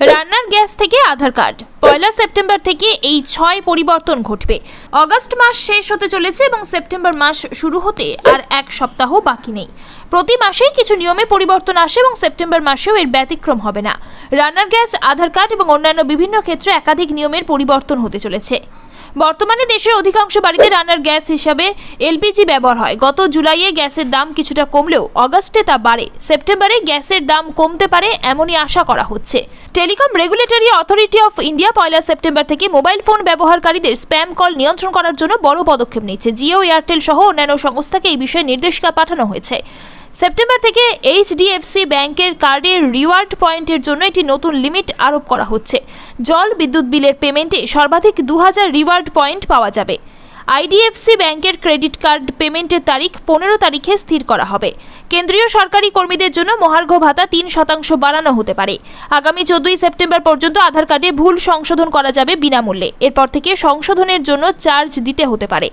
রান্নার গ্যাস থেকে আধার কার্ড। পয়লা সেপ্টেম্বর থেকে এই ছয় পরিবর্তন ঘটবে। অগস্ট মাস শেষ হতে চলেছে এবং সেপ্টেম্বর মাস শুরু হতে আর এক সপ্তাহ বাকি নেই। প্রতি মাসেই কিছু নিয়মে পরিবর্তন আসে এবং সেপ্টেম্বর মাসেও এর ব্যতিক্রম হবে না। রান্নার গ্যাস, আধার কার্ড এবং অন্যান্য বিভিন্ন ক্ষেত্রে একাধিক নিয়মের পরিবর্তন হতে চলেছে। বর্তমানে দেশের অধিকাংশ বাড়িতে রান্নার গ্যাস হিসাবে এলপিজি ব্যবহার হয়। গত জুলাইয়ে গ্যাসের দাম কিছুটা কমলেও অগস্টে তা বাড়ে। সেপ্টেম্বরে গ্যাসের দাম কমতে পারে এমনই আশা করা হচ্ছে। Telecom regulatory authority of India Poila September থেকে মোবাইল ফোন ব্যবহারকারীদের স্প্যাম কল নিয়ন্ত্রণ করার জন্য বড় পদক্ষেপ নিচ্ছে জিও, এয়ারটেল সহ অন্যান্য সংস্থাকে এই বিষয়ে নির্দেশিকা পাঠানো হয়েছে। সেপ্টেম্বর থেকে এইচডিএফসি ব্যাংকের কার্ডের রিওয়ার্ড পয়েন্টের জন্য একটি নতুন লিমিট আরোপ করা হচ্ছে। জল বিদ্যুৎ বিলের পেমেন্টে সর্বাধিক দু হাজার রিওয়ার্ড পয়েন্ট পাওয়া যাবে। আইডিএফসি ব্যাংকের ক্রেডিট কার্ড পেমেন্টের তারিখ পনেরো তারিখে স্থির করা হবে। কেন্দ্রীয় সরকারি কর্মীদের জন্য মহার্ঘ ভাতা তিন শতাংশ বাড়ানো হতে পারে। আগামী চোদ্দই সেপ্টেম্বর পর্যন্ত আধার কার্ডে ভুল সংশোধন করা যাবে বিনামূল্যে। এরপর থেকে সংশোধনের জন্য চার্জ দিতে হতে পারে।